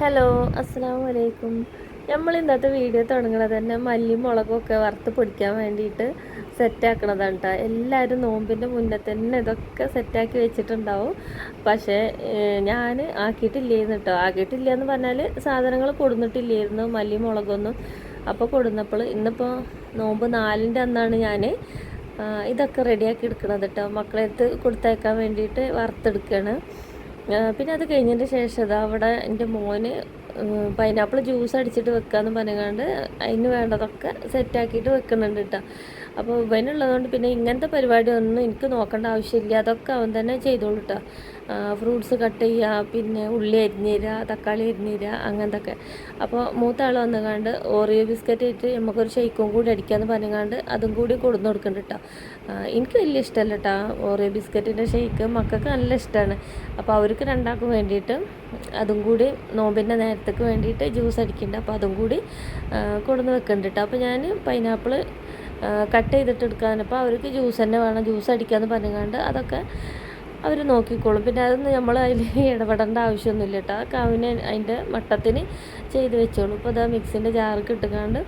Hello അസ്സാം വലൈക്കും നമ്മൾ ഇന്നത്തെ വീഡിയോ തുടങ്ങുന്നത് തന്നെ മല്ലി മുളകൊക്കെ വറുത്ത് പൊടിക്കാൻ വേണ്ടിയിട്ട് സെറ്റാക്കണതാണ് കേട്ടോ എല്ലാവരും നോമ്പിന്റെ മുന്നേ തന്നെ ഇതൊക്കെ സെറ്റാക്കി വെച്ചിട്ടുണ്ടാവും. പക്ഷേ ഞാൻ ആക്കിയിട്ടില്ലായിരുന്നു കേട്ടോ ആക്കിയിട്ടില്ല എന്ന് പറഞ്ഞാൽ സാധനങ്ങൾ കൊടുന്നിട്ടില്ലായിരുന്നു മല്ലി മുളകൊന്നും. അപ്പോൾ കൊടുന്നപ്പോൾ ഇന്നിപ്പോൾ നോമ്പ് നാലിന്റെ അന്നാണ് ഞാൻ ഇതൊക്കെ റെഡിയാക്കി എടുക്കണത് കേട്ടോ മക്കളെ കൊടുത്തേക്കാൻ വേണ്ടിയിട്ട് വറുത്തെടുക്കുകയാണ് പിന്നെ അത് കഴിഞ്ഞതിന്റെ ശേഷം അത് അവിടെ എന്റെ മോന് പൈനാപ്പിൾ ജ്യൂസ് അടിച്ചിട്ട് വെക്കാമെന്ന് പറഞ്ഞുകൊണ്ട് അതിന് വേണ്ടതൊക്കെ സെറ്റാക്കിയിട്ട് വെക്കുന്നുണ്ട് കേട്ടോ അപ്പോൾ ഇവനുള്ളതുകൊണ്ട് പിന്നെ ഇങ്ങനത്തെ പരിപാടി ഒന്നും എനിക്ക് നോക്കേണ്ട ആവശ്യമില്ല. അതൊക്കെ അവൻ തന്നെ ചെയ്തോളൂ കേട്ടോ ഫ്രൂട്ട്സ് കട്ട് ചെയ്യുക പിന്നെ ഉള്ളി അരിഞ്ഞ് തക്കാളി അരിഞ്ഞ് അങ്ങനത്തൊക്കെ. അങ്ങനത്തെ അപ്പോൾ മൂത്ത ആൾ വന്നുകൊണ്ട് ഓറിയോ ബിസ്ക്കറ്റ് ഇട്ട് നമുക്കൊരു ഷെയ്ക്കും കൂടി അടിക്കാമെന്ന് പറഞ്ഞുകൊണ്ട് അതും കൂടി കൊടുന്നു കൊടുക്കുന്നുണ്ട് കേട്ടോ എനിക്ക് വലിയ ഇഷ്ടമല്ല കേട്ടോ ഓറിയോ ബിസ്ക്കറ്റിന്റെ ഷെയ്ക്ക്. മക്കൾക്ക് നല്ല ഇഷ്ടമാണ് അപ്പോൾ അവർക്ക് രണ്ടാൾക്കും വേണ്ടിയിട്ട് അതും കൂടി നോമ്പിന്റെ നേരത്തേക്ക് വേണ്ടിയിട്ട് ജ്യൂസ് അടിക്കുന്നുണ്ട് അപ്പോൾ അതും കൂടി കൊടുന്ന് വെക്കുന്നുണ്ട് കേട്ടോ അപ്പോൾ ഞാൻ പൈനാപ്പിൾ കട്ട് ചെയ്തിട്ട് എടുക്കാൻ അവർക്ക് ജ്യൂസ് തന്നെ വേണം. ജ്യൂസ് അടിക്കാമെന്ന് പറഞ്ഞുകൊണ്ട് അതൊക്കെ അവർ നോക്കിക്കോളും. പിന്നെ അതൊന്നും നമ്മൾ അതിൽ ഇടപെടേണ്ട ആവശ്യമൊന്നുമില്ല കേട്ടോ. അതൊക്കെ അവന് അതിന്റെ മട്ടത്തിന് ചെയ്ത് വെച്ചോളൂ. ഇപ്പോൾ അതാ മിക്സിന്റെ ജാർക്ക് ഇട്ടുകൊണ്ട്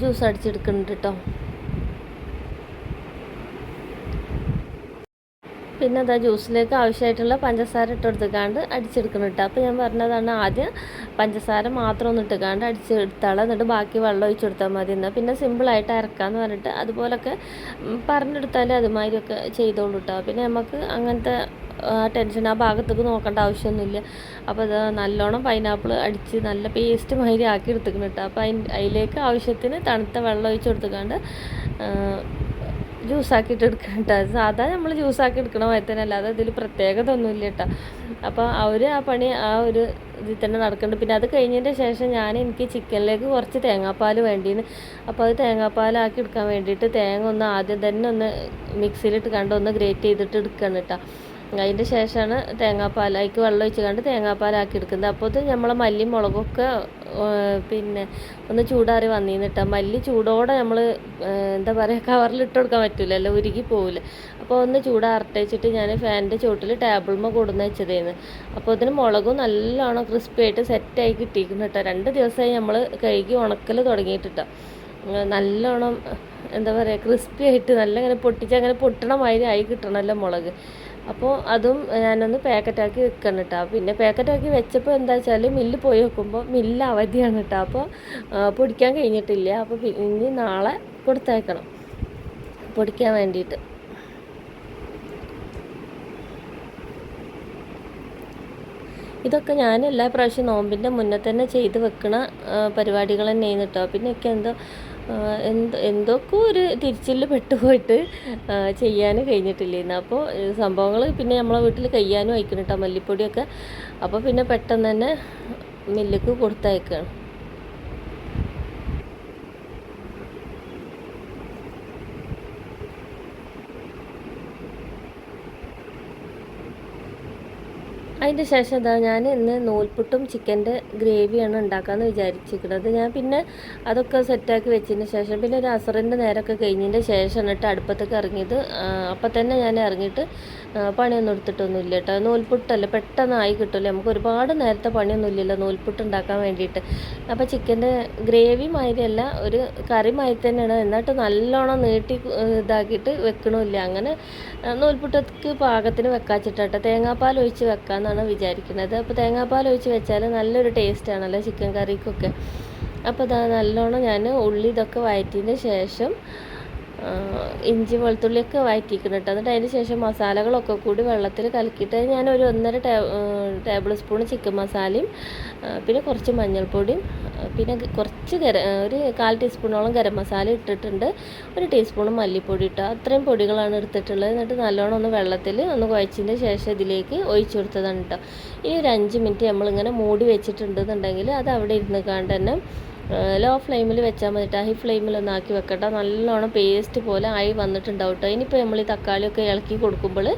ജ്യൂസ് അടിച്ചെടുക്കുന്നുണ്ട് കേട്ടോ. പിന്നെ അതാ ജ്യൂസിലേക്ക് ആവശ്യമായിട്ടുള്ള പഞ്ചസാര ഇട്ട് കൊടുത്തുകാണ്ട് അടിച്ചെടുക്കണം കേട്ടോ അപ്പോൾ ഞാൻ പറഞ്ഞതാണ് ആദ്യം പഞ്ചസാര മാത്രം ഒന്ന് ഇട്ടുകാണ്ട് അടിച്ചെടുത്താളെ. എന്നിട്ട് ബാക്കി വെള്ളം ഒഴിച്ചു കൊടുത്താൽ മതി. എന്നാൽ പിന്നെ സിമ്പിളായിട്ട് അരക്കാമെന്ന് പറഞ്ഞിട്ട് അതുപോലൊക്കെ പറഞ്ഞെടുത്താൽ അതുമാതിരിയൊക്കെ ചെയ്തോളൂ കേട്ടോ പിന്നെ നമുക്ക് അങ്ങനത്തെ ടെൻഷൻ ആ ഭാഗത്തേക്ക് നോക്കേണ്ട ആവശ്യമൊന്നുമില്ല. അപ്പോൾ അത് നല്ലോണം പൈനാപ്പിൾ അടിച്ച് നല്ല പേസ്റ്റ് മാതിരി ആക്കി എടുത്തുക്കണം കേട്ടോ അപ്പോൾ അതിന്റെ അതിലേക്ക് ആവശ്യത്തിന് തണുത്ത വെള്ളം ഒഴിച്ച് കൊടുത്തുകാണ്ട് ജ്യൂസാക്കിയിട്ട് എടുക്കണം കേട്ടോ സാധാ നമ്മൾ ജ്യൂസാക്കി എടുക്കണ മാതിരി തന്നെ അല്ലാതെ ഇതിൽ പ്രത്യേകത ഒന്നുമില്ല കേട്ടോ അപ്പോൾ അവർ ആ പണി ആ ഒരു ഇതിൽ തന്നെ നടക്കുന്നുണ്ട്. പിന്നെ അത് കഴിഞ്ഞതിന്റെ ശേഷം ഞാൻ എനിക്ക് ചിക്കനിലേക്ക് കുറച്ച് തേങ്ങാപ്പാൽ വേണ്ടിയിരുന്നു അപ്പോൾ അത് തേങ്ങാപ്പാലാക്കി എടുക്കാൻ വേണ്ടിയിട്ട് തേങ്ങ ഒന്ന് ആദ്യം തന്നെ ഒന്ന് മിക്സിയിലിട്ട് കണ്ട് ഒന്ന് ഗ്രേറ്റ് ചെയ്തിട്ട് എടുക്കണം കേട്ടോ അതിന്റെ ശേഷമാണ് തേങ്ങാപ്പാൽ അതിക്ക് വെള്ളം ഒഴിച്ച് കണ്ട് തേങ്ങാപ്പാലാക്കി എടുക്കുന്നത്. അപ്പോൾ ഇത് നമ്മളെ മല്ലിയും മുളകൊക്കെ പിന്നെ ഒന്ന് ചൂടാറി വന്നിരുന്നു കേട്ടോ. മല്ലി ചൂടോടെ നമ്മൾ എന്താ പറയുക കവറിൽ ഇട്ട് കൊടുക്കാൻ പറ്റില്ലല്ലോ ഉരുകി പോവില്ല അപ്പോൾ ഒന്ന് ചൂടാറട്ടെ ഞാൻ ഫാനിന്റെ ചോട്ടിൽ ടേബിൾമ കൊടുന്ന് വെച്ചതായിരുന്നു. അപ്പോൾ അതിന് മുളകും നല്ലോണം ക്രിസ്പി ആയിട്ട് സെറ്റായി കിട്ടിയിരിക്കുന്നു കേട്ടോ. രണ്ട് ദിവസമായി നമ്മൾ കഴുകി ഉണക്കൽ തുടങ്ങിയിട്ടിട്ടോ നല്ലോണം എന്താ പറയുക ക്രിസ്പി ആയിട്ട് നല്ല ഇങ്ങനെ പൊട്ടിച്ച് അങ്ങനെ പൊട്ടണ മാതിരി ആയി കിട്ടണമല്ലോ മുളക്. അപ്പോൾ അതും ഞാനൊന്ന് പാക്കറ്റാക്കി വെക്കണം കേട്ടോ പിന്നെ പാക്കറ്റാക്കി വെച്ചപ്പോൾ എന്താ വെച്ചാൽ മില്ല് പോയി വെക്കുമ്പോൾ മില്ല് അവധിയാണ് കേട്ടോ അപ്പോൾ പൊടിക്കാൻ കഴിഞ്ഞിട്ടില്ല. അപ്പോൾ ഇനി നാളെ കൊടുത്തയക്കണം. പൊടിക്കാൻ വേണ്ടിയിട്ട് ഇതൊക്കെ ഞാൻ എല്ലാ പ്രാവശ്യം നോമ്പിന്റെ മുന്നേ തന്നെ ചെയ്ത് വെക്കണ പരിപാടികൾ തന്നെ ചെയ്യുന്നു കേട്ടോ പിന്നെയൊക്കെ എന്തോ എന്തോ എന്തൊക്കെ ഒരു തിരിച്ചിൽ പെട്ടുപോയിട്ട് ചെയ്യാൻ കഴിഞ്ഞിട്ടില്ലായിരുന്നു അപ്പോൾ സംഭവങ്ങൾ പിന്നെ നമ്മളെ വീട്ടിൽ കഴിയാനും അയക്കണം കേട്ടോ മല്ലിപ്പൊടിയൊക്കെ. അപ്പോൾ പിന്നെ പെട്ടെന്ന് തന്നെ മില്ലിക്ക് കൊടുത്തയക്കുകയാണ് അതിന്റെ ശേഷം ഇതാ ഞാൻ ഇന്ന് നൂൽപുട്ടും ചിക്കന്റെ ഗ്രേവിയാണ് ഉണ്ടാക്കാമെന്ന് വിചാരിച്ചിരിക്കുന്നത്. ഞാൻ പിന്നെ അതൊക്കെ സെറ്റാക്കി വെച്ചതിന് ശേഷം പിന്നെ ഒരു അസറിന്റെ നേരമൊക്കെ കഴിഞ്ഞതിന്റെ ശേഷമാണ് കേട്ടോ അടുപ്പത്തേക്ക് ഇറങ്ങിയത്. അപ്പം തന്നെ ഞാൻ ഇറങ്ങിയിട്ട് പണിയൊന്നും പണിയൊന്നും എടുത്തിട്ടൊന്നുമില്ല കേട്ടോ. നൂൽപുട്ടല്ലേ പെട്ടെന്നായി കിട്ടുമല്ലേ നമുക്ക് ഒരുപാട് നേരത്തെ പണിയൊന്നും ഇല്ലല്ലോ നൂൽപുട്ട് ഉണ്ടാക്കാൻ വേണ്ടിയിട്ട്. അപ്പോൾ ചിക്കന്റെ ഗ്രേവി മാതിരിയല്ല ഒരു കറി മാതിരി തന്നെയാണ്. എന്നിട്ട് നല്ലോണം നീട്ടി ഇതാക്കിയിട്ട് വെക്കണമില്ല. അങ്ങനെ നൂൽപുട്ടക്ക് പാകത്തിന് വെക്കാച്ചിട്ടോ തേങ്ങാപ്പാൽ ഒഴിച്ച് വെക്കാമെന്നാണ് വിചാരിക്കുന്നത്. അപ്പോൾ തേങ്ങാപ്പാൽ ഒഴിച്ച് വെച്ചാൽ നല്ലൊരു ടേസ്റ്റ് ആണല്ലോ ചിക്കൻ കറിക്കൊക്കെ അപ്പോൾ ഇതാ നല്ലോണം ഞാൻ ഉള്ളി ഇതൊക്കെ വഴറ്റിയതിന് ശേഷം ഇഞ്ചി വെളുത്തുള്ളിയൊക്കെ വഴറ്റിക്കണം കേട്ടോ. എന്നിട്ട് അതിന് ശേഷം മസാലകളൊക്കെ കൂടി വെള്ളത്തിൽ കലക്കിയിട്ട് ഞാൻ ഒരു ഒന്നര ടേബിൾ സ്പൂൺ ചിക്കൻ മസാലയും പിന്നെ കുറച്ച് മഞ്ഞൾപ്പൊടിയും പിന്നെ കുറച്ച് ഗര ഒരു കാൽ ടീസ്പൂണോളം ഗരം മസാല ഇട്ടിട്ടുണ്ട്. ഒരു ടീസ്പൂൺ മല്ലിപ്പൊടി ഇട്ടോ അത്രയും പൊടികളാണ് എടുത്തിട്ടുള്ളത്. എന്നിട്ട് നല്ലോണം ഒന്ന് വെള്ളത്തിൽ ഒന്ന് കുഴച്ചതിന് ശേഷം ഇതിലേക്ക് ഒഴിച്ചു കൊടുത്തതാണ് കേട്ടോ. ഇനി ഒരു അഞ്ച് മിനിറ്റ് നമ്മളിങ്ങനെ മൂടി വെച്ചിട്ടുണ്ടെന്നുണ്ടെങ്കിൽ അത് അവിടെ ഇരുന്ന് കാണ്ട് തന്നെ ലോ ഫ്ലെയിമിൽ വെച്ചാൽ മതി കേട്ടോ ഹൈ ഫ്ലെയിമിലൊന്ന് ആക്കി വെക്കട്ടെ. നല്ലോണം പേസ്റ്റ് പോലെ ആയി വന്നിട്ടുണ്ടാവും ഇനിയിപ്പോൾ നമ്മൾ ഈ തക്കാളിയൊക്കെ ഇളക്കി കൊടുക്കുമ്പോൾ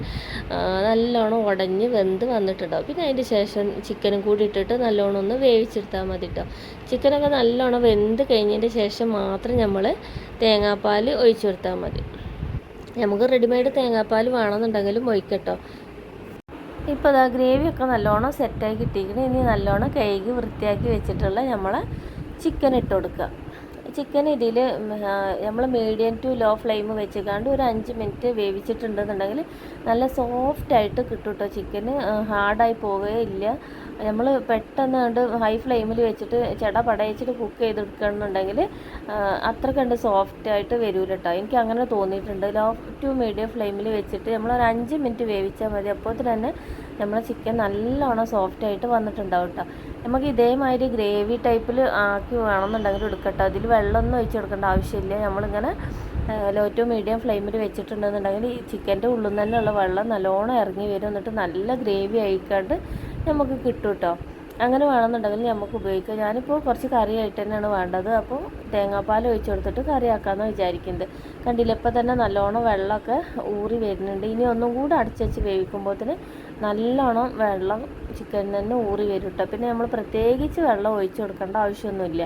നല്ലോണം ഉടഞ്ഞ് വെന്ത് വന്നിട്ടുണ്ടാവും. പിന്നെ അതിന്റെ ശേഷം ചിക്കനും കൂടി ഇട്ടിട്ട് നല്ലോണം ഒന്ന് വേവിച്ചെടുത്താൽ മതി കേട്ടോ ചിക്കനൊക്കെ നല്ലോണം വെന്ത് കഴിഞ്ഞതിന്റെ ശേഷം മാത്രം നമ്മൾ തേങ്ങാപ്പാൽ ഒഴിച്ചു കൊടുത്താൽ മതി. നമുക്ക് റെഡിമെയ്ഡ് തേങ്ങാപ്പാൽ വേണമെന്നുണ്ടെങ്കിലും ഒഴിക്കട്ടോ. ഇപ്പോൾ അതാ ഗ്രേവിയൊക്കെ നല്ലോണം സെറ്റായി കിട്ടിയിരിക്കണം. ഇനി നല്ലോണം കഴുകി വൃത്തിയാക്കി വെച്ചിട്ടുള്ള നമ്മളെ ചിക്കൻ ഇട്ട് കൊടുക്കുക. ചിക്കൻ ഇതിൽ നമ്മൾ മീഡിയം ടു ലോ ഫ്ലെയിം വെച്ചിക്കാണ്ട് ഒരു അഞ്ച് മിനിറ്റ് വേവിച്ചിട്ടുണ്ടെന്നുണ്ടെങ്കിൽ നല്ല സോഫ്റ്റ് ആയിട്ട് കിട്ടും കേട്ടോ ചിക്കന് ഹാർഡായി പോവുകയില്ല. നമ്മൾ പെട്ടെന്ന് കണ്ട് ഹൈ ഫ്ലെയിമിൽ വെച്ചിട്ട് ചെട പടയച്ചിട്ട് കുക്ക് ചെയ്തെടുക്കണമെന്നുണ്ടെങ്കിൽ അത്ര കണ്ട് സോഫ്റ്റ് ആയിട്ട് വരൂല കേട്ടോ എനിക്ക് അങ്ങനെ തോന്നിയിട്ടുണ്ട്. ലോ ടു മീഡിയം ഫ്ലെയിമിൽ വെച്ചിട്ട് നമ്മൾ ഒരു അഞ്ച് മിനിറ്റ് വേവിച്ചാൽ മതി. അപ്പോൾ തന്നെ നമ്മളെ ചിക്കൻ നല്ലോണം സോഫ്റ്റ് ആയിട്ട് വന്നിട്ടുണ്ടാവും കേട്ടോ നമുക്ക് ഇതേമാതിരി ഗ്രേവി ടൈപ്പിൽ ആക്കി വേണമെന്നുണ്ടെങ്കിൽ എടുക്കട്ടെ. അതിൽ വെള്ളമൊന്നും ഒഴിച്ച് കൊടുക്കേണ്ട ആവശ്യമില്ല. നമ്മളിങ്ങനെ ലോ ടു മീഡിയം ഫ്ലെയിമിൽ വെച്ചിട്ടുണ്ടെന്നുണ്ടെങ്കിൽ ഈ ചിക്കന്റെ ഉള്ളിൽ തന്നെയുള്ള വെള്ളം നല്ലോണം ഇറങ്ങി വരും. എന്നിട്ട് നല്ല ഗ്രേവി ആയിക്കാണ്ട് നമുക്ക് കിട്ടും കേട്ടോ അങ്ങനെ വേണമെന്നുണ്ടെങ്കിൽ നമുക്ക് ഉപയോഗിക്കാം. ഞാനിപ്പോൾ കുറച്ച് കറിയായിട്ട് തന്നെയാണ് വേണ്ടത്. അപ്പോൾ തേങ്ങാപ്പാൽ ഒഴിച്ച് കൊടുത്തിട്ട് കറിയാക്കാമെന്ന് വിചാരിക്കുന്നത്. കണ്ടില്ല ഇപ്പം തന്നെ നല്ലോണം വെള്ളമൊക്കെ ഊറി വരുന്നുണ്ട്. ഇനി ഒന്നും കൂടെ അടച്ചു വെച്ച് വേവിക്കുമ്പോഴത്തേന് നല്ലോണം വെള്ളം ചിക്കനിൽ തന്നെ ഊറി വരും കേട്ടോ പിന്നെ നമ്മൾ പ്രത്യേകിച്ച് വെള്ളം ഒഴിച്ചു കൊടുക്കേണ്ട ആവശ്യമൊന്നുമില്ല.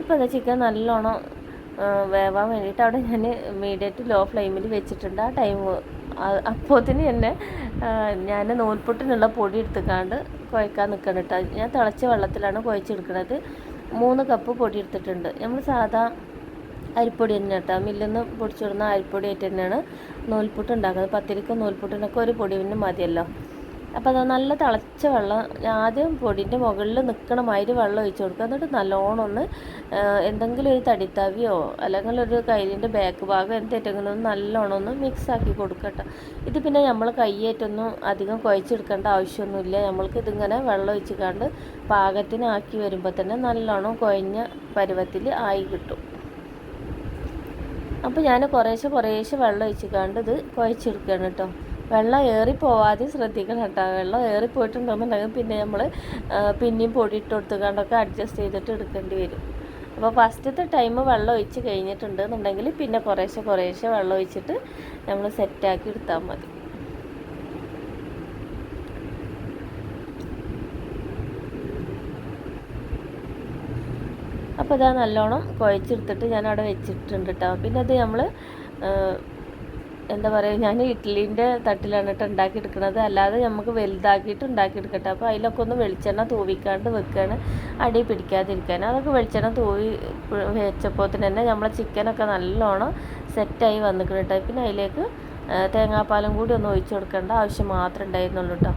ഇപ്പോൾ അത് ചിക്കൻ നല്ലോണം വേവാൻ വേണ്ടിയിട്ട് അവിടെ ഞാൻ മീഡിയറ്റ് ലോ ഫ്ലെയിമിൽ വെച്ചിട്ടുണ്ട്. ആ ടൈം അപ്പോത്തിന് തന്നെ ഞാൻ നൂൽപുട്ടിനുള്ള പൊടി എടുത്തുക്കാണ്ട് കുഴക്കാൻ നിൽക്കണം കേട്ടോ ഞാൻ തിളച്ച വെള്ളത്തിലാണ് കുഴച്ചെടുക്കുന്നത് മൂന്ന് കപ്പ് പൊടി എടുത്തിട്ടുണ്ട്. നമ്മൾ സാധാ അരിപ്പൊടി തന്നെ കേട്ടോ മില്ലിൽ നിന്ന് പൊടിച്ചിടുന്ന അരിപ്പൊടി ആയിട്ട് തന്നെയാണ് നൂൽപുട്ട് ഉണ്ടാക്കുന്നത്. പത്തിരിക്കും നൂൽപുട്ടിനൊക്കെ ഒരു പൊടി പിന്നെ മതിയല്ലോ. അപ്പോൾ അത് നല്ല തിളച്ച വെള്ളം ആദ്യം പൊടിന്റെ മുകളിൽ നിൽക്കണ മാതിരി വെള്ളം ഒഴിച്ച് കൊടുക്കുക. എന്നിട്ട് നല്ലോണം ഒന്ന് എന്തെങ്കിലും ഒരു തടിത്തവിയോ അല്ലെങ്കിൽ ഒരു കയ്യിന്റെ ബാക്ക് ഭാഗം എന്തെങ്കിലും ഒന്ന് നല്ലോണം ഒന്ന് മിക്സ് ആക്കി കൊടുക്കട്ടെ ഇത് പിന്നെ നമ്മൾ കയ്യേറ്റൊന്നും അധികം കുഴച്ചെടുക്കേണ്ട ആവശ്യമൊന്നുമില്ല. നമ്മൾക്ക് ഇതിങ്ങനെ വെള്ളം ഒഴിച്ചിക്കാണ്ട് പാകത്തിനാക്കി വരുമ്പോൾ തന്നെ നല്ലോണം കുഴഞ്ഞ പരുവത്തിൽ ആയി കിട്ടും. അപ്പോൾ ഞാൻ കുറേശ്ശെ കുറേശ്ശെ വെള്ളം ഒഴിച്ചിക്കാണ്ട് ഇത് കുഴച്ചെടുക്കുകയാണ് കേട്ടോ വെള്ളം ഏറി പോവാതെ ശ്രദ്ധിക്കണം കേട്ടോ. വെള്ളം ഏറി പോയിട്ടുണ്ടെന്നുണ്ടെങ്കിൽ പിന്നെ നമ്മൾ പിന്നെയും പൊടി കൊടുത്തുകൊണ്ടൊക്കെ അഡ്ജസ്റ്റ് ചെയ്തിട്ട് എടുക്കേണ്ടി വരും. അപ്പോൾ ഫസ്റ്റത്തെ ടൈം വെള്ളം ഒഴിച്ച് കഴിഞ്ഞിട്ടുണ്ട് എന്നുണ്ടെങ്കിൽ പിന്നെ കുറേശ്ശെ കുറേശ്ശെ വെള്ളം ഒഴിച്ചിട്ട് നമ്മൾ സെറ്റാക്കി എടുത്താൽ മതി. അപ്പോൾ ഇതാ നല്ലോണം കുഴച്ചെടുത്തിട്ട് ഞാൻ അവിടെ വെച്ചിട്ടുണ്ട് കേട്ടോ. പിന്നെ അത് നമ്മൾ എന്താ പറയുക ഞാൻ ഇഡ്ഡലീന്റെ തട്ടിലാണ് കേട്ടോ ഉണ്ടാക്കിയെടുക്കുന്നത് അല്ലാതെ നമുക്ക് വലുതാക്കിയിട്ട് ഉണ്ടാക്കിയെടുക്കട്ടെ അപ്പോൾ അതിലൊക്കെ ഒന്ന് വെളിച്ചെണ്ണ തൂവിക്കാണ്ട് വെക്കുകയാണ് അടി പിടിക്കാതിരിക്കാൻ അതൊക്കെ വെളിച്ചെണ്ണ തൂവി വെച്ചപ്പോൾ തന്നെ നമ്മളെ ചിക്കനൊക്കെ നല്ലോണം സെറ്റായി വന്നിട്ടുണ്ട് കേട്ടോ പിന്നെ അതിലേക്ക് തേങ്ങാപ്പാലും കൂടി ഒന്ന് ഒഴിച്ചു കൊടുക്കേണ്ട ആവശ്യം മാത്രമേ ഉണ്ടായിരുന്നുള്ളൂ കേട്ടോ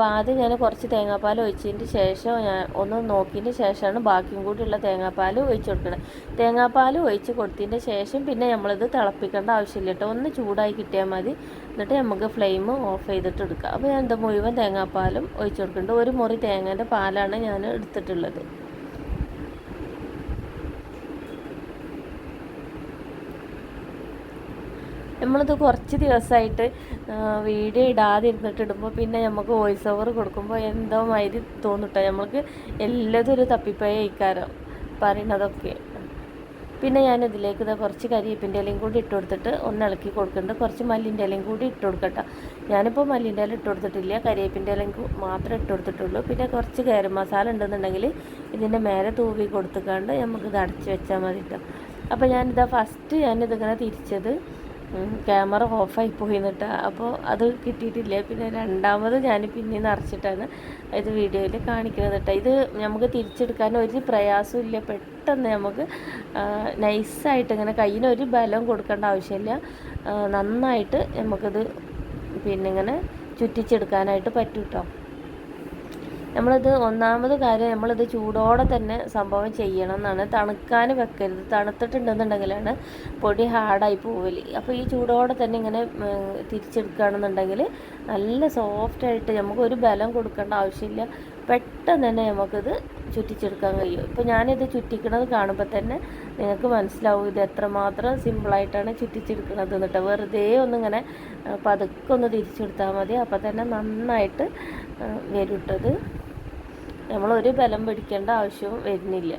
അപ്പോൾ ആദ്യം ഞാൻ കുറച്ച് തേങ്ങാപ്പാൽ ഒഴിച്ചതിന്റെ ശേഷം ഞാൻ ഒന്ന് നോക്കിയതിന് ശേഷമാണ് ബാക്കിയും കൂടിയുള്ള തേങ്ങാപ്പാൽ ഒഴിച്ച് കൊടുക്കുന്നത് തേങ്ങാപ്പാൽ ഒഴിച്ച് കൊടുത്തതിന്റെ ശേഷം പിന്നെ നമ്മളിത് തിളപ്പിക്കേണ്ട ആവശ്യമില്ല കേട്ടോ. ഒന്ന് ചൂടായി കിട്ടിയാൽ മതി. എന്നിട്ട് നമുക്ക് ഫ്ലെയിം ഓഫ് ചെയ്തിട്ട് എടുക്കാം. അപ്പോൾ ഞാൻ എന്താ മുഴുവൻ തേങ്ങാപ്പാലും ഒഴിച്ച് കൊടുക്കുന്നുണ്ട്. ഒരു മുറി തേങ്ങേന്റെ പാലാണ് ഞാൻ എടുത്തിട്ടുള്ളത്. നമ്മളിത് കുറച്ച് ദിവസമായിട്ട് വീഡിയോ ഇടാതെ ഇരുന്നിട്ട് ഇടുമ്പോൾ പിന്നെ നമുക്ക് വോയിസ് ഓവർ കൊടുക്കുമ്പോൾ എന്തോ മാതിരി തോന്നിട്ടോ. നമ്മൾക്ക് എല്ലാതും ഒരു തപ്പിപ്പോയ ഇക്കാരം പറയണതൊക്കെ പിന്നെ ഞാൻ ഇതിലേക്ക് ഇതാ കുറച്ച് കരിയേപ്പിന്റെ ഇലയും കൂടി ഇട്ട് കൊടുത്തിട്ട് ഒന്ന് ഇളക്കി കൊടുക്കുന്നുണ്ട്. കുറച്ച് മല്ലിന്റെ ഇലയും കൂടി ഇട്ട് കൊടുക്കട്ടെ. ഞാനിപ്പോൾ മല്ലിന്റെ ഇല ഇട്ട് കൊടുത്തിട്ടില്ല. കരിയേപ്പിന്റെ ഇലയും മാത്രമേ ഇട്ട് കൊടുത്തിട്ടുള്ളൂ. പിന്നെ കുറച്ച് കയറി മസാല ഉണ്ടെന്നുണ്ടെങ്കിൽ ഇതിന്റെ മേലെ തൂവി കൊടുത്തുകൊണ്ട് നമുക്കിത് അടച്ച് വെച്ചാൽ മതി കേട്ടോ അപ്പോൾ ഞാനിതാ ഫസ്റ്റ് ഞാനിതിങ്ങനെ തിരിച്ചത് ക്യാമറ ഓഫായി പോയി എന്നിട്ട് അപ്പോൾ അത് കിട്ടിയിട്ടില്ല. പിന്നെ രണ്ടാമത് ഞാൻ പിന്നെ നിറച്ചിട്ടാണ് ഇത് വീഡിയോയിൽ കാണിക്കുന്നത് കേട്ടോ ഇത് നമുക്ക് തിരിച്ചെടുക്കാൻ ഒരു പ്രയാസമില്ല പെട്ടെന്ന് നമുക്ക് നൈസായിട്ട് ഇങ്ങനെ കയ്യിന് ഒരു ബലം കൊടുക്കേണ്ട ആവശ്യമില്ല. നന്നായിട്ട് നമുക്കിത് പിന്നെ ഇങ്ങനെ ചുറ്റിച്ചെടുക്കാനായിട്ട് പറ്റും കേട്ടോ നമ്മളിത് ഒന്നാമത് കാര്യം നമ്മളിത് ചൂടോടെ തന്നെ സംഭവം ചെയ്യണം എന്നാണ്. തണുക്കാൻ വെക്കരുത്. തണുത്തിട്ടുണ്ടെന്നുണ്ടെങ്കിലാണ് പൊടി ഹാർഡായി പോവൽ. അപ്പോൾ ഈ ചൂടോടെ തന്നെ ഇങ്ങനെ തിരിച്ചെടുക്കുകയാണെന്നുണ്ടെങ്കിൽ നല്ല സോഫ്റ്റായിട്ട് നമുക്ക് ഒരു ബലം കൊടുക്കേണ്ട ആവശ്യമില്ല. പെട്ടെന്ന് തന്നെ നമുക്കിത് ചുറ്റിച്ചെടുക്കാൻ കഴിയും. ഇപ്പോൾ ഞാനിത് ചുറ്റിക്കണത് കാണുമ്പോൾ തന്നെ നിങ്ങൾക്ക് മനസ്സിലാവും ഇത് എത്രമാത്രം സിമ്പിളായിട്ടാണ് ചുറ്റിച്ചെടുക്കുന്നത് എന്നിട്ട് വെറുതെ ഒന്നിങ്ങനെ പതുക്കെ ഒന്ന് തിരിച്ചെടുത്താൽ മതി. അപ്പോൾ തന്നെ നന്നായിട്ട് വരും ഒരു ബലം പിടിക്കേണ്ട ആവശ്യവും വരുന്നില്ല.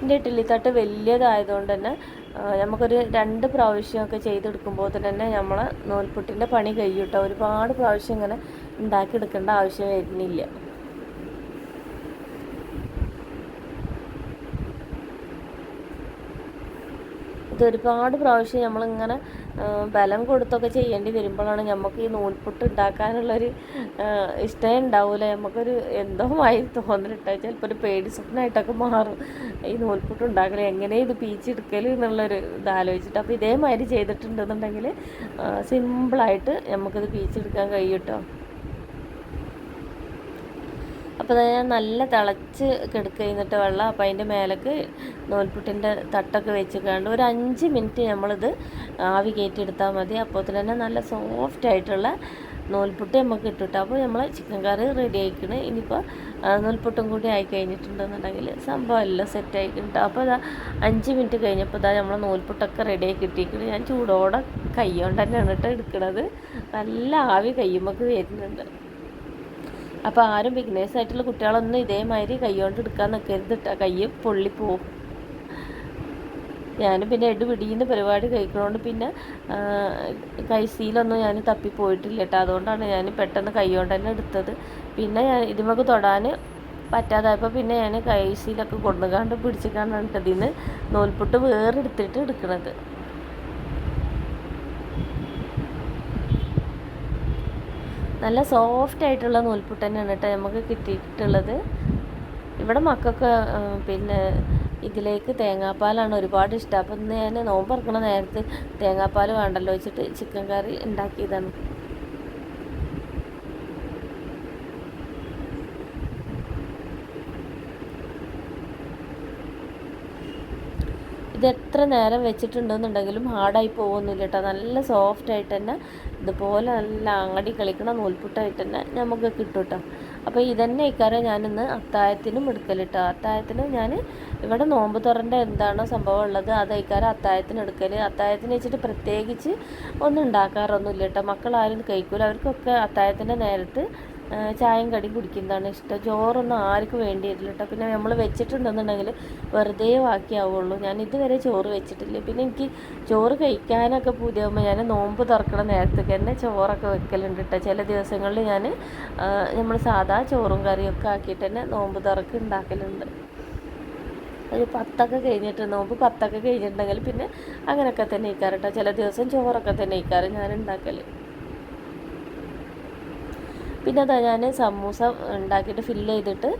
എന്റെ ഇഡ്ഡലിത്തട്ട് വലിയതായതുകൊണ്ട് തന്നെ നമുക്കൊരു രണ്ട് പ്രാവശ്യമൊക്കെ ചെയ്തെടുക്കുമ്പോൾ തന്നെ നമ്മൾ നൂൽപുട്ടിന്റെ പണി കഴിയും ഒരുപാട് പ്രാവശ്യം ഇങ്ങനെ ഉണ്ടാക്കിയെടുക്കേണ്ട ആവശ്യം വരുന്നില്ല. ഇത് ഒരുപാട് പ്രാവശ്യം നമ്മളിങ്ങനെ ബലം കൊടുത്തൊക്കെ ചെയ്യേണ്ടി വരുമ്പോഴാണ് നമുക്ക് ഈ നൂൽപുട്ട് ഉണ്ടാക്കാനുള്ളൊരു ഇഷ്ടം ഉണ്ടാവില്ല നമുക്കൊരു എന്തോ ആയി തോന്നിട്ട് ചിലപ്പോൾ ഒരു പേടി സ്വപ്നമായിട്ടൊക്കെ മാറും. ഈ നൂൽപുട്ട് ഉണ്ടാക്കൽ എങ്ങനെ ഇത് പീച്ചെടുക്കൽ എന്നുള്ളൊരു ഇത് ആലോചിച്ചിട്ട്. അപ്പോൾ ഇതേമാതിരി ചെയ്തിട്ടുണ്ടെന്നുണ്ടെങ്കിൽ സിമ്പിളായിട്ട് നമുക്കിത് പീച്ചെടുക്കാൻ കഴിയും കേട്ടോ അപ്പോൾ ഞാൻ നല്ല തിളച്ച് കിടക്കുക എന്നിട്ട് വെള്ളം അപ്പോൾ അതിന്റെ മേലേക്ക് നൂൽപുട്ടിന്റെ തട്ടൊക്കെ വെച്ച് കണ്ട് ഒരു അഞ്ച് മിനിറ്റ് നമ്മളിത് ആവി കയറ്റിയെടുത്താൽ മതി. അപ്പോൾ തന്നെ നല്ല സോഫ്റ്റ് ആയിട്ടുള്ള നൂൽപുട്ട് നമുക്ക് ഇട്ടിട്ട് അപ്പോൾ നമ്മൾ ചിക്കൻ കറി റെഡി ആയിക്കണ്. ഇനിയിപ്പോൾ നൂൽപുട്ടും കൂടി ആയി കഴിഞ്ഞിട്ടുണ്ടെന്നുണ്ടെങ്കിൽ സംഭവം എല്ലാം സെറ്റ് ആയിട്ടുണ്ട് അപ്പോൾ ഇതാ അഞ്ച് മിനിറ്റ് കഴിഞ്ഞപ്പോൾ ഇതാ നമ്മൾ നൂൽപുട്ടൊക്കെ റെഡി ആയി കിട്ടിയിരിക്കുന്നത് ഞാൻ ചൂടോടെ കൈ കൊണ്ട് തന്നെയാണ് കേട്ടോ എടുക്കുന്നത് നല്ല ആവി കയ്യുമ്പോൾ വരുന്നുണ്ട്. അപ്പോൾ ആരും ബിഗിനേഴ്സ് ആയിട്ടുള്ള കുട്ടികളൊന്നും ഇതേമാതിരി കൈകൊണ്ട് എടുക്കാൻ നിൽക്കരുത് കേട്ടോ കൈ പൊള്ളിപ്പോവും ഞാൻ പിന്നെ എഡ് പിടിയുന്ന പരിപാടി കഴിക്കണോണ്ട് പിന്നെ കൈ കൈസീലൊന്നും ഞാൻ തപ്പിപ്പോയിട്ടില്ല കേട്ടോ അതുകൊണ്ടാണ് ഞാൻ പെട്ടെന്ന് കൈകൊണ്ട് തന്നെ എടുത്തത്. പിന്നെ ഞാൻ ഇതിമൊക്കെ തൊടാൻ പറ്റാതായപ്പോൾ പിന്നെ ഞാൻ കൈ കൈസീലൊക്കെ കൊണ്ടുകാണ്ട് പിടിച്ചിട്ടാണ് കേട്ടോ നിന്ന് നൂൽപുട്ട് വേറെടുത്തിട്ട് എടുക്കണത്. നല്ല സോഫ്റ്റ് ആയിട്ടുള്ള നൂൽപുട്ട് തന്നെയാണ് കേട്ടോ നമുക്ക് കിട്ടിയിട്ടുള്ളത്. ഇവിടെ മക്കൾക്ക് പിന്നെ ഇതിലേക്ക് തേങ്ങാപ്പാലാണ് ഒരുപാട് ഇഷ്ടം. അപ്പം ഇന്ന് ഞാൻ നോമ്പ് ഇറക്കണ നേരത്ത് തേങ്ങാപ്പാൽ വേണ്ടല്ലോ വെച്ചിട്ട് ചിക്കൻ കറി ഉണ്ടാക്കിയതാണ്. ഇത് എത്ര നേരം വെച്ചിട്ടുണ്ടെന്നുണ്ടെങ്കിലും ഹാർഡായി പോകുന്നില്ല കേട്ടോ. നല്ല സോഫ്റ്റ് ആയിട്ട് തന്നെ ഇതുപോലെ നല്ല അങ്ങടി കളിക്കണ നൂൽപുട്ടായിട്ട് തന്നെ നമുക്ക് കിട്ടും കേട്ടോ അപ്പോൾ ഇതന്നെ ഇക്കാരം ഞാനിന്ന് അത്തായത്തിനും എടുക്കൽ കേട്ടോ അത്തായത്തിന് ഞാൻ ഇവിടെ നോമ്പ് തുറന്റെ എന്താണോ സംഭവം ഉള്ളത് അത് ഇക്കാരം അത്തായത്തിന് എടുക്കൽ അത്തായത്തിന് വെച്ചിട്ട് പ്രത്യേകിച്ച് ഒന്നും ഉണ്ടാക്കാറൊന്നുമില്ല കേട്ടോ. മക്കളാരും കഴിക്കൂല. അവർക്കൊക്കെ അത്തായത്തിന്റെ നേരത്ത് ചായയും കടിയും കുടിക്കുന്നതാണ് ഇഷ്ടം. ചോറൊന്നും ആർക്കും വേണ്ടി വരില്ല കേട്ടോ പിന്നെ നമ്മൾ വെച്ചിട്ടുണ്ടെന്നുണ്ടെങ്കിൽ വെറുതെ ബാക്കിയാവുള്ളൂ ഞാൻ ഇതുവരെ ചോറ് വെച്ചിട്ടില്ല. പിന്നെ എനിക്ക് ചോറ് കഴിക്കാനൊക്കെ പുതിയാകുമ്പോൾ ഞാൻ നോമ്പ് തുറക്കണ നേരത്തേക്ക് തന്നെ ചോറൊക്കെ വെക്കലുണ്ട് കേട്ടോ ചില ദിവസങ്ങളിൽ ഞാൻ നമ്മൾ സാധാ ചോറും കറിയും ഒക്കെ ആക്കിയിട്ട് തന്നെ നോമ്പ് തുറക്ക് ഉണ്ടാക്കലുണ്ട്. ഒരു പത്തൊക്കെ കഴിഞ്ഞിട്ട് നോമ്പ് പത്തൊക്കെ കഴിഞ്ഞിട്ടുണ്ടെങ്കിൽ പിന്നെ അങ്ങനെയൊക്കെ തന്നെ ഇക്കാറ് കേട്ടോ ചില ദിവസം ചോറൊക്കെ തന്നെ ഇക്കാറ് ഞാൻ ഉണ്ടാക്കൽ പിന്നെ അതാ ഞാൻ സമൂസ ഉണ്ടാക്കിയിട്ട് ഫില്ല് ചെയ്തിട്ട്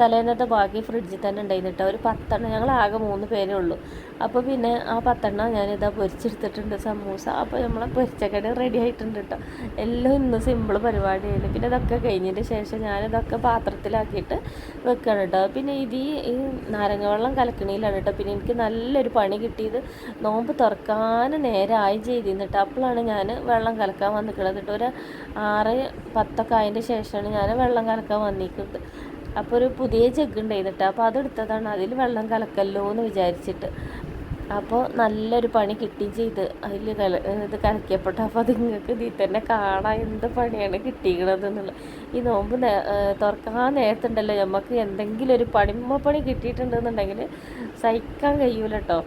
തലേന്നത്തെ ബാക്കി ഫ്രിഡ്ജിൽ തന്നെ ഉണ്ടായിരുന്നു കേട്ടോ ഒരു പത്തെണ്ണം ഞങ്ങൾ ആകെ മൂന്ന് പേരേ ഉള്ളൂ. അപ്പോൾ പിന്നെ ആ പത്തെണ്ണം ഞാനിതാ പൊരിച്ചെടുത്തിട്ടുണ്ട് സമൂസ. അപ്പോൾ നമ്മളെ പൊരിച്ചക്കട റെഡി ആയിട്ടുണ്ട് കേട്ടോ എല്ലാം ഇന്ന് സിമ്പിൾ പരിപാടിയായിരുന്നു. പിന്നെ ഇതൊക്കെ കഴിഞ്ഞതിന് ശേഷം ഞാനിതൊക്കെ പാത്രത്തിലാക്കിയിട്ട് വെക്കണം കേട്ടോ പിന്നെ ഇത് ഈ നാരങ്ങ വെള്ളം കലക്കണിയിലാണ് കേട്ടോ പിന്നെ എനിക്ക് നല്ലൊരു പണി കിട്ടിയത് നോമ്പ് തുറക്കാൻ നേരമായി ചെയ്തിരുന്നിട്ട് അപ്പോഴാണ് ഞാൻ വെള്ളം കലക്കാൻ വന്നിട്ടുള്ളത് കേട്ടോ ഒരു ആറ് പത്തൊക്കെ അതിന്റെ ശേഷമാണ് ഞാൻ വെള്ളം കലക്കാൻ വന്നിരിക്കുന്നത് അപ്പോൾ ഒരു പുതിയ ജഗ് ഉണ്ടായിരുന്നിട്ട് അപ്പോൾ അതെടുത്തതാണ് അതിൽ വെള്ളം കലക്കല്ലോ എന്ന് വിചാരിച്ചിട്ട്. അപ്പോൾ നല്ലൊരു പണി കിട്ടുകയും ചെയ്ത്. അതിൽ കല ഇത് കലക്കിയപ്പെട്ട അപ്പോൾ അത് നിങ്ങൾക്ക് ഇതിൽ തന്നെ കാണാൻ എന്ത് പണിയാണ് കിട്ടിയിരിക്കണത് എന്നുള്ളത്. ഈ നോമ്പ് നേ തുറക്കാൻ നേരത്തുണ്ടല്ലോ. നമുക്ക് എന്തെങ്കിലും ഒരു പണിമ പണി കിട്ടിയിട്ടുണ്ടെന്നുണ്ടെങ്കിൽ സഹിക്കാൻ കഴിയൂല കേട്ടോ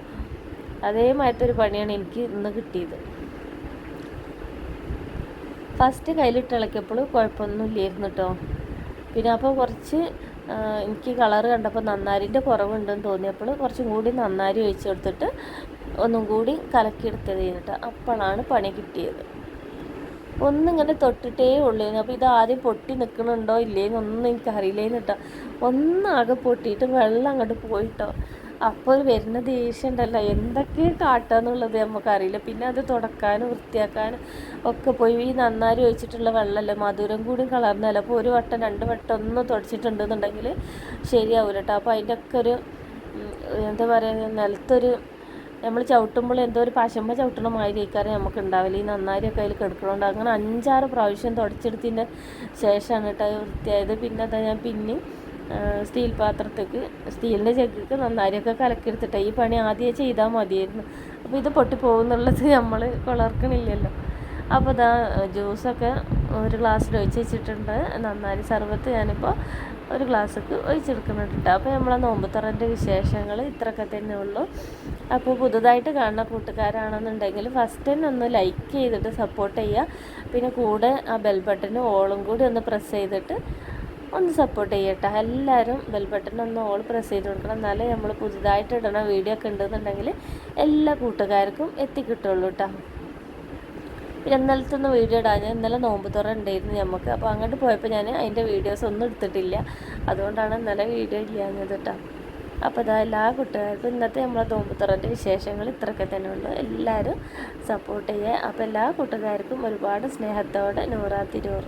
അതേമായിട്ടൊരു പണിയാണ് എനിക്ക് ഇന്ന് കിട്ടിയത്. ഫസ്റ്റ് കയ്യിലിട്ട് ഇളക്കിയപ്പോൾ കുഴപ്പമൊന്നുമില്ലായിരുന്നു കേട്ടോ പിന്നെ അപ്പോൾ കുറച്ച് എനിക്ക് കളറ് കണ്ടപ്പോൾ നന്നാരിന്റെ കുറവുണ്ടെന്ന് തോന്നിയപ്പോൾ കുറച്ചും കൂടി നന്നാരി ഒഴിച്ചു കൊടുത്തിട്ട് ഒന്നും കൂടി കലക്കിയെടുത്തത് കഴിഞ്ഞിട്ട് അപ്പോഴാണ് പണി കിട്ടിയത്. ഒന്നിങ്ങനെ തൊട്ടിട്ടേ ഉള്ളൂ അപ്പോൾ ഇത് ആദ്യം പൊട്ടി നിൽക്കണുണ്ടോ ഇല്ലേന്നൊന്നും എനിക്ക് അറിയില്ലേന്ന് കേട്ടോ ഒന്നാകെ പൊട്ടിയിട്ട് വെള്ളം അങ്ങോട്ട് പോയിട്ടോ അപ്പോൾ വരുന്ന ദേഷ്യം ഉണ്ടല്ലോ എന്തൊക്കെ കാട്ടാന്നുള്ളത് നമുക്കറിയില്ല. പിന്നെ അത് തുടക്കാനും വൃത്തിയാക്കാനും ഒക്കെ പോയി. ഈ നന്നാരി ഒഴിച്ചിട്ടുള്ള വെള്ളമല്ലേ? മധുരം കൂടി കളർന്നല്ല അപ്പോൾ ഒരു വട്ടം രണ്ട് വട്ടം ഒന്ന് തുടച്ചിട്ടുണ്ടെന്നുണ്ടെങ്കിൽ ശരിയാവില്ല കേട്ടോ. അപ്പോൾ അതിന്റെ ഒക്കെ ഒരു എന്താ പറയുക നിലത്തൊരു നമ്മൾ ചവിട്ടുമ്പോൾ എന്തോ ഒരു പശമ്പ ചവിട്ടണ മാതിരി ഇക്കാരം നമുക്ക് ഉണ്ടാവില്ല ഈ നന്നാരിയൊക്കെ അതിൽ കിടക്കണോണ്ട്. അങ്ങനെ അഞ്ചാറ് പ്രാവശ്യം തുടച്ചെടുത്തതിന്റെ ശേഷമാണ് കേട്ടോ വൃത്തിയായത്. പിന്നെ അതാ ഞാൻ പിന്നെയും ആ, സ്റ്റീൽ പാത്രത്തേക്ക് സ്റ്റീലിന്റെ ജഗ്ഗിക്ക് നന്നാരിയൊക്കെ കലക്കെടുത്തിട്ട് ഈ പണി ആദ്യമേ ചെയ്താൽ മതിയായിരുന്നു. അപ്പോൾ ഇത് പൊട്ടിപ്പോകുന്നുള്ളത് നമ്മൾ കുളർക്കണില്ലല്ലോ. അപ്പോൾ ഇതാ ജ്യൂസൊക്കെ ഒരു ഗ്ലാസ്സിൽ ഒഴിച്ച് വെച്ചിട്ടുണ്ട്. നന്നാരി സർബത്ത് ഞാനിപ്പോൾ ഒരു ഗ്ലാസ്സൊക്കെ ഒഴിച്ചെടുക്കുന്നുണ്ട്. കേട്ടോ അപ്പോൾ നമ്മളെ നോമ്പുത്തറന്റെ വിശേഷങ്ങൾ ഇത്രയൊക്കെ തന്നെ ഉള്ളൂ. അപ്പോൾ പുതുതായിട്ട് കാണുന്ന കൂട്ടുകാരാണെന്നുണ്ടെങ്കിൽ ഫസ്റ്റ് തന്നെ ഒന്ന് ലൈക്ക് ചെയ്തിട്ട് സപ്പോർട്ട് ചെയ്യുക. പിന്നെ കൂടെ ആ ബെൽ ബട്ടനും ഓളും കൂടി ഒന്ന് പ്രസ് ചെയ്തിട്ട് ഒന്ന് സപ്പോർട്ട് ചെയ്യട്ടെ. എല്ലാവരും ബെൽ ബട്ടൺ ഒന്ന് ഓൾ പ്രസ് ചെയ്ത് കൊടുക്കണം. എന്നാലേ നമ്മൾ പുതുതായിട്ട് ഇടണ വീഡിയോ ഒക്കെ ഉണ്ടെന്നുണ്ടെങ്കിൽ എല്ലാ കൂട്ടുകാർക്കും എത്തിക്കിട്ടുള്ളൂ കേട്ടോ പിന്നെ ഇന്നലത്തെ ഒന്ന് വീഡിയോ ഇടാൻ ഞാൻ ഇന്നലെ നോമ്പ് തുറ ഉണ്ടായിരുന്നു നമുക്ക് അപ്പോൾ അങ്ങോട്ട് പോയപ്പോൾ ഞാൻ അതിന്റെ വീഡിയോസ് ഒന്നും എടുത്തിട്ടില്ല. അതുകൊണ്ടാണ് ഇന്നലെ വീഡിയോ ഇല്ലാഞ്ഞത് കേട്ടോ അപ്പോൾ ഇതാ എല്ലാ കുട്ടികൾക്കും ഇന്നത്തെ നമ്മളെ നോമ്പ് തുറന്റെ വിശേഷങ്ങൾ ഇത്രയൊക്കെ തന്നെ ഉള്ളൂ. എല്ലാവരും സപ്പോർട്ട് ചെയ്യുക അപ്പോൾ എല്ലാ കൂട്ടുകാർക്കും ഒരുപാട് സ്നേഹത്തോടെ നൂറാ തിരൂർ.